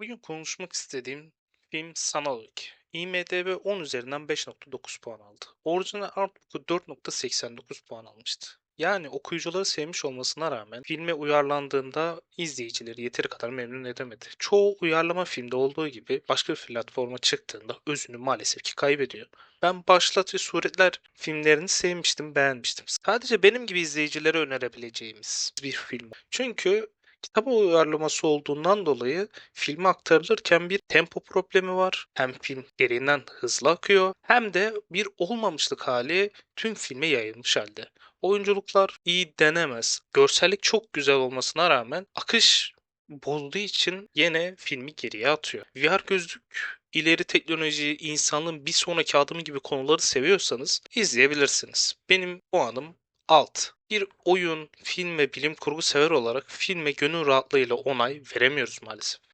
Bugün konuşmak istediğim film Sanal Ülke. IMDb 10 üzerinden 5.9 puan aldı. Orijinal Artbook'u 4.89 puan almıştı. Yani okuyucuları sevmiş olmasına rağmen filme uyarlandığında izleyicileri yeteri kadar memnun edemedi. Çoğu uyarlama filmde olduğu gibi başka bir platforma çıktığında özünü maalesef ki kaybediyor. Ben Başlat ve Suretler filmlerini sevmiştim, beğenmiştim. Sadece benim gibi izleyicilere önerebileceğimiz bir film. Çünkü kitap uyarlaması olduğundan dolayı filme aktarılırken bir tempo problemi var. Hem film gereğinden hızlı akıyor hem de bir olmamışlık hali tüm filme yayılmış halde. Oyunculuklar iyi denemez. Görsellik çok güzel olmasına rağmen akış bozduğu için yine filmi geriye atıyor. VR gözlük, ileri teknoloji, insanlığın bir sonraki adımı gibi konuları seviyorsanız izleyebilirsiniz. Benim puanım alt. Bir oyun, film ve bilim kurgu sever olarak filme gönül rahatlığıyla onay veremiyoruz maalesef.